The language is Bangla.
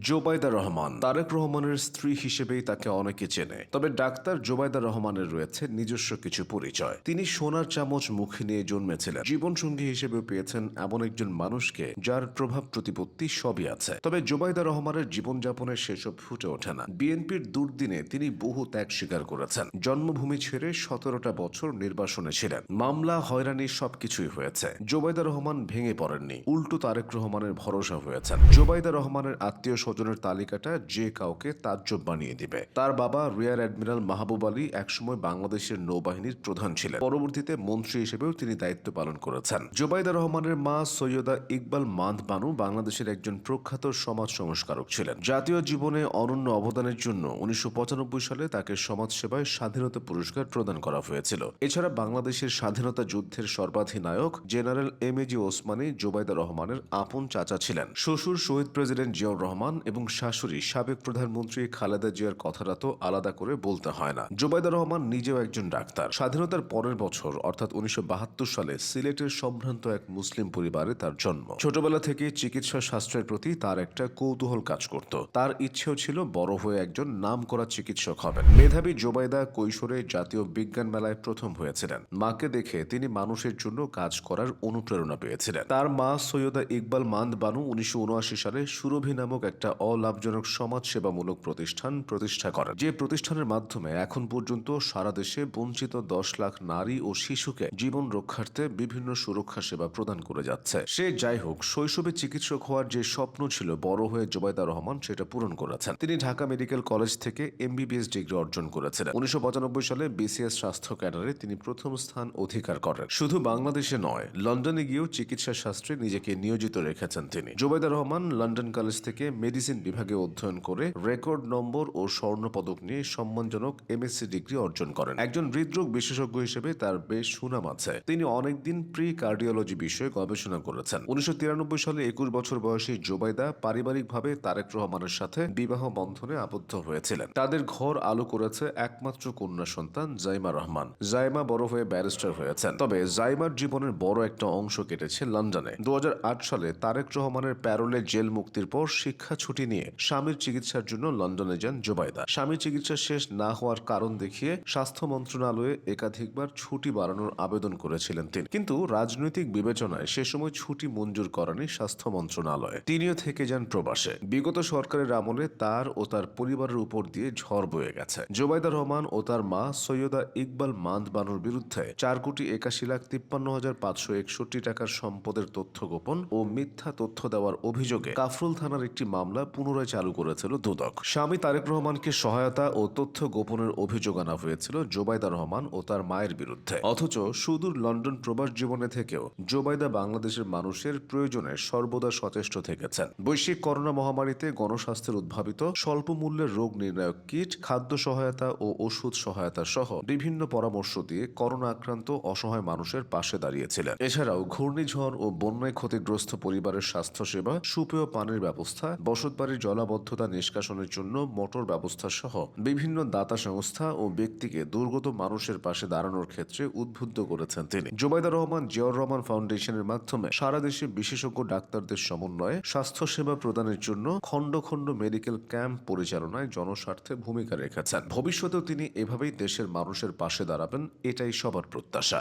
জোবাইদা রহমান তারেক রহমানের স্ত্রী হিসেবেই তাকে অনেকে চেনে। তবে ডাক্তার জোবাইদা রহমানের রয়েছে নিজস্ব কিছু পরিচয়। তিনি সোনার চামচ মুখে নিয়ে জন্মেছিলেন। জীবনসঙ্গী হিসেবে পেয়েছেন এমন একজন মানুষকে যার প্রভাব প্রতিপত্তি সবই আছে। তবে জোবাইদা রহমানের জীবনযাপনের সেসব ফুটে ওঠে না। বিএনপির দুর্দিনে তিনি বহু ত্যাগ স্বীকার করেছেন। জন্মভূমি ছেড়ে সতেরোটা বছর নির্বাসনে ছিলেন। মামলা, হয়রানি সবকিছুই হয়েছে। জোবাইদা রহমান ভেঙে পড়েননি। উল্টো তারেক রহমানের ভরসা হয়েছেন। জোবাইদা রহমানের আত্মীয় স্বজনের তালিকাটা যে কাউকে তাজ্জব বানিয়ে দিবে। তার বাবা রিয়ার অ্যাডমিরাল মাহবুব আলী একসময় বাংলাদেশের নৌবাহিনীর প্রধান ছিলেন। পরবর্তীতে মন্ত্রী হিসেবেও তিনি দায়িত্ব পালন করেছেন। জোবাইদা রহমানের মা সৈয়দা ইকবাল মান্দ বানু বাংলাদেশের একজন প্রখ্যাত সমাজ সংস্কারক ছিলেন। জাতীয় জীবনে অনন্য অবদানের জন্য উনিশশো পঁচানব্বই সালে তাকে সমাজসেবায় স্বাধীনতা পুরস্কার প্রদান করা হয়েছিল। এছাড়া বাংলাদেশের স্বাধীনতা যুদ্ধের সর্বাধিনায়ক general M A G Osmani Zobaida রহমানের আপন চাচা ছিলেন। শ্বশুর শহীদ প্রেসিডেন্ট জিয়াউর রহমান এবং শাশুড়ি সাবেক প্রধানমন্ত্রী খালেদা জিয়ার কথাটা তো আলাদা করে বলতে হয় না। জোবাইদা রহমান নিজেও একজন ডাক্তার। স্বাধীনতার পরের বছর, অর্থাৎ উনিশশো সালে সিলেটের সম্ভ্রান্ত এক মুসলিম পরিবারে তার জন্ম। ছোটবেলা থেকে চিকিৎসা শাস্ত্রের প্রতি তার একটা কৌতূহল কাজ করত। তার ইচ্ছেও ছিল বড় হয়ে একজন নাম করা চিকিৎসক হবেন। মেধাবী জোবাইদা কৈশোরে জাতীয় বিজ্ঞান মেলায় প্রথম হয়েছিলেন। মাকে দেখে তিনি মানুষের জন্য কাজ করার অনুপ্রেরণা পেয়েছিলেন। তার মা সৈয়দা ইকবাল মান্দ বানু উনিশশো উনআশি সালে সুরভি নামক একটা অলাভজনক সমাজ সেবামূলক প্রতিষ্ঠান প্রতিষ্ঠা করেন। যে প্রতিষ্ঠানের মাধ্যমে এখন পর্যন্ত সারা দেশে বঞ্চিত দশ লাখ নারী ও শিশুকে জীবন রক্ষার্থে বিভিন্ন সুরক্ষা সেবা প্রদান করে যাচ্ছে। সে যাই হোক, শৈশবে চিকিৎসক হওয়ার যে স্বপ্ন ছিল বড় হয়ে জোবাইদা রহমান, সেটা পূরণ করেছেন। তিনি ঢাকা মেডিকেল কলেজ থেকে এমবিবিএস ডিগ্রি অর্জন করেছিলেন। উনিশশো সালে বিসিএস স্বাস্থ্য ক্যাডারে তিনি প্রথম স্থান অধিকার করেন। শুধু বাংলাদেশে নয়, লন্ডনে গিয়েও চিকিৎসা শাস্ত্রে নিজেকে নিয়োজিত রেখেছেন তিনি। জোবাইদা রহমান লন্ডন কলেজ থেকে মেডিসিন বিভাগে অধ্যয়ন করে রেকর্ড নম্বর ও স্বর্ণ পদক নিয়ে সম্মানজনক এমএসসি ডিগ্রি অর্জন করেন। একজন হৃদরোগ বিশেষজ্ঞ হিসেবে তার বেশ সুনাম আছে। তিনি অনেকদিন প্রি কার্ডিওলজি বিষয়ে গবেষণা করেছেন। উনিশশো সালে একুশ বছর বয়সী জোবাইদা পারিবারিকভাবে তারেক রহমানের সাথে বিবাহ বন্ধনে আবদ্ধ হয়েছিলেন। তাদের ঘর আলো করেছে একমাত্র কন্যা সন্তান জাইমা রহমান। জাইমা বড় হয়ে ব্যারিস্টার হয়েছেন। তবে জাইমার জীবনের বড় একটা অংশ কেটেছে লন্ডনে। দু হাজার আট সালে তারেক রহমানের প্যারোলে জেল মুক্তির পর শিক্ষা ছুটি নিয়ে স্বামীর চিকিৎসার জন্য লন্ডনে যান জোবাইদা। স্বামীর চিকিৎসা শেষ না হওয়ার কারণ দেখিয়ে স্বাস্থ্য মন্ত্রণালয়ে একাধিকবার ছুটি বাড়ানোর আবেদন করেছিলেন তিনি। কিন্তু রাজনৈতিক বিবেচনায় সে সময় ছুটি মঞ্জুর করেনি স্বাস্থ্য মন্ত্রণালয়। তিনিও থেকে যান প্রবাসে। বিগত সরকারের আমলে তার ও তার পরিবারের উপর দিয়ে ঝড় বয়ে গেছে। জোবাইদা রহমান ও তার মা সৈয়দা ইকবাল মান্দ বানুর বিরুদ্ধে চার কোটি একাশি লাখ তিপ্পান্ন হাজার পাঁচশো একষট্টি টাকার সম্পদের তথ্য গোপন ও মিথ্যা তথ্য দেওয়ার অভিযোগে কাফরুল থানার একটি মামলা পুনরায় চালু করেছিল দুদক। স্বামী তারেক রহমানকে সহায়তা ও তথ্য গোপনের অভিযোগ আনা হয়েছিল জোবাইদা রহমান ও তার মায়ের বিরুদ্ধে। অথচ সুদূর লন্ডন প্রবাস জীবনে থেকেও জোবাইদা বাংলাদেশের মানুষের প্রয়োজনে সর্বদা সচেষ্ট থেকেছেন। বৈশ্বিক করোনা মহামারীতে গণস্বাস্থ্যের উদ্ভাবিত স্বল্প মূল্যের রোগ নির্ণায়ক কিট, খাদ্য সহায়তা ও ওষুধ সহায়তা সহ বিভিন্ন পরামর্শ দিয়ে করোনা আক্রান্ত অসহায় মানুষের পাশে দাঁড়িয়েছিলেন। এছাড়াও ঘূর্ণিঝড় ও বন্যায় ক্ষতিগ্রস্ত পরিবারের স্বাস্থ্যসেবা, সুপেয় পানির ব্যবস্থা বসতবাড়ির জলাবদ্ধতা নিষ্কাশনের জন্য মোটর ব্যবস্থা সহ বিভিন্ন দাতা সংস্থা ও ব্যক্তিকে দুর্গত মানুষের পাশে দাঁড়ানোর ক্ষেত্রে উদ্বুদ্ধ করেছেন তিনি। জোবাইদা রহমান, জিয়াউর রহমান ফাউন্ডেশনের মাধ্যমে সারা দেশে বিশেষজ্ঞ ডাক্তারদের সমন্বয়ে স্বাস্থ্যসেবা প্রদানের জন্য খণ্ড খণ্ড মেডিকেল ক্যাম্প পরিচালনায় জনস্বার্থে ভূমিকা রেখেছেন। ভবিষ্যতেও তিনি এভাবেই দেশের মানুষের পাশে দাঁড়াবেন, এটাই সবার প্রত্যাশা।